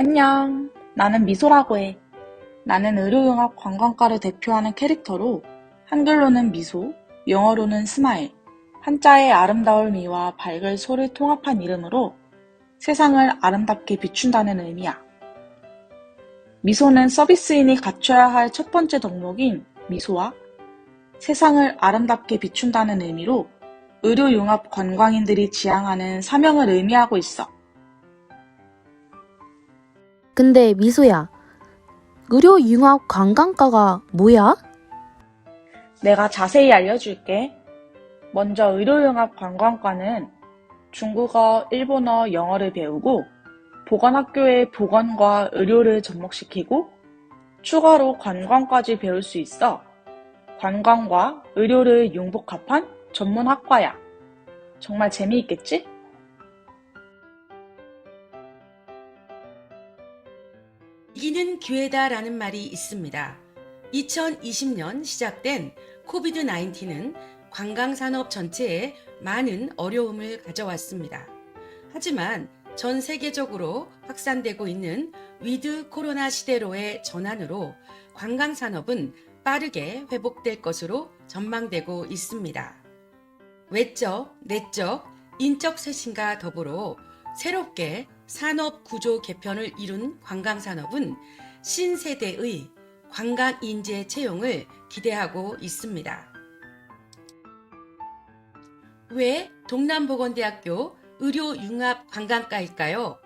안녕. 나는 미소라고 해. 나는 의료융합 관광과를 대표하는 캐릭터로 한글로는 미소, 영어로는 스마일, 한자의 아름다울 미와 밝을 소를 통합한 이름으로 세상을 아름답게 비춘다는 의미야. 미소는 서비스인이 갖춰야 할 첫 번째 덕목인 미소와 세상을 아름답게 비춘다는 의미로 의료융합 관광인들이 지향하는 사명을 의미하고 있어. 근데 미소야, 의료융합 관광과가 뭐야? 내가 자세히 알려줄게. 먼저 의료융합 관광과는 중국어, 일본어, 영어를 배우고 보건학교의 보건과 의료를 접목시키고 추가로 관광까지 배울 수 있어 관광과 의료를 융복합한 전문 학과야. 정말 재미있겠지? 이기는 기회다라는 말이 있습니다. 2020년 시작된 코비드 19는 관광산업 전체에 많은 어려움을 가져왔습니다. 하지만 전 세계적으로 확산되고 있는 위드 코로나 시대로의 전환으로 관광산업은 빠르게 회복될 것으로 전망되고 있습니다. 외적, 내적, 인적 쇄신과 더불어 새롭게 산업 구조 개편을 이룬 관광산업은 신세대의 관광 인재 채용을 기대하고 있습니다. 왜 동남보건대학교 의료융합관광과일까요?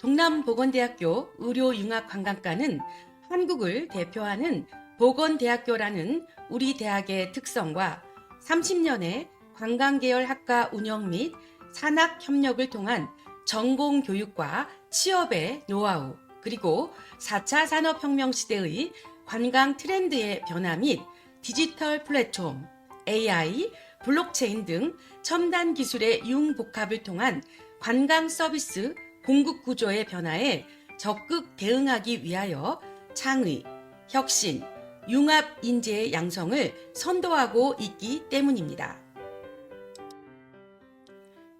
동남보건대학교 의료융합관광과는 한국을 대표하는 보건대학교라는 우리 대학의 특성과 30년의 관광계열 학과 운영 및 산학 협력을 통한 전공 교육과 취업의 노하우, 그리고 4차 산업혁명 시대의 관광 트렌드의 변화 및 디지털 플랫폼, AI, 블록체인 등 첨단 기술의 융복합을 통한 관광 서비스 공급 구조의 변화에 적극 대응하기 위하여 창의, 혁신, 융합 인재의 양성을 선도하고 있기 때문입니다.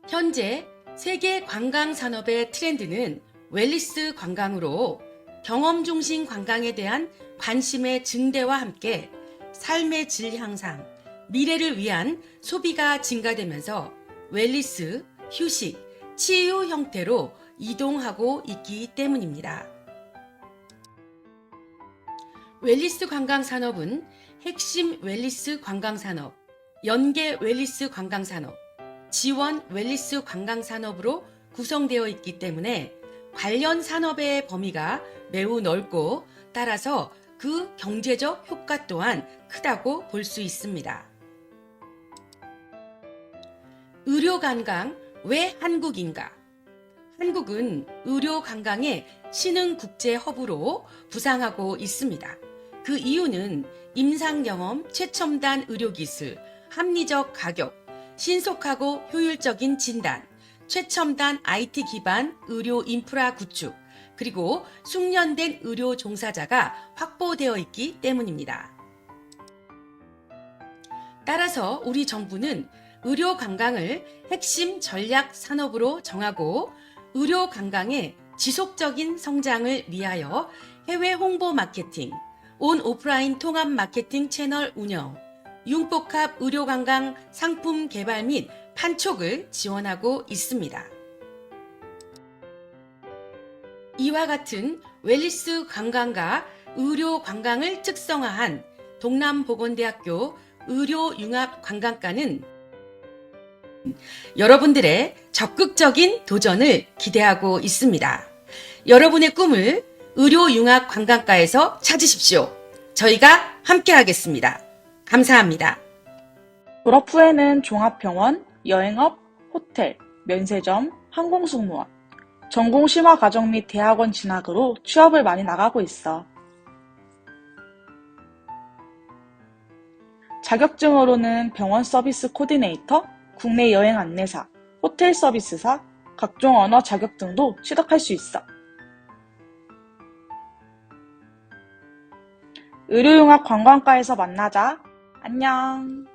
현재 세계 관광 산업의 트렌드는 웰리스 관광으로 경험 중심 관광에 대한 관심의 증대와 함께 삶의 질 향상, 미래를 위한 소비가 증가되면서 웰리스, 휴식, 치유 형태로 이동하고 있기 때문입니다. 웰리스 관광 산업은 핵심 웰리스 관광 산업, 연계 웰리스 관광 산업, 지원 웰리스 관광 산업으로 구성되어 있기 때문에 관련 산업의 범위가 매우 넓고 따라서 그 경제적 효과 또한 크다고 볼 수 있습니다. 의료 관광 왜 한국인가? 한국은 의료 관광의 신흥 국제 허브로 부상하고 있습니다. 그 이유는 임상 경험, 최첨단 의료 기술, 합리적 가격, 신속하고 효율적인 진단, 최첨단 IT 기반 의료 인프라 구축, 그리고 숙련된 의료 종사자가 확보되어 있기 때문입니다. 따라서 우리 정부는 의료 관광을 핵심 전략 산업으로 정하고 의료 관광의 지속적인 성장을 위하여 해외 홍보 마케팅, 온 오프라인 통합 마케팅 채널 운영, 융복합 의료관광 상품 개발 및 판촉을 지원하고 있습니다. 이와 같은 웰리스 관광과 의료 관광을 특성화한 동남보건대학교 의료융합관광과는 여러분들의 적극적인 도전을 기대하고 있습니다. 여러분의 꿈을 의료융합관광과에서 찾으십시오. 저희가 함께하겠습니다. 감사합니다. 졸업 후에는 종합병원, 여행업, 호텔, 면세점, 항공승무원, 전공 심화 과정 및 대학원 진학으로 취업을 많이 나가고 있어. 자격증으로는 병원 서비스 코디네이터, 국내 여행 안내사, 호텔 서비스사, 각종 언어 자격증도 취득할 수 있어. 의료융합 관광과에서 만나자. 안녕.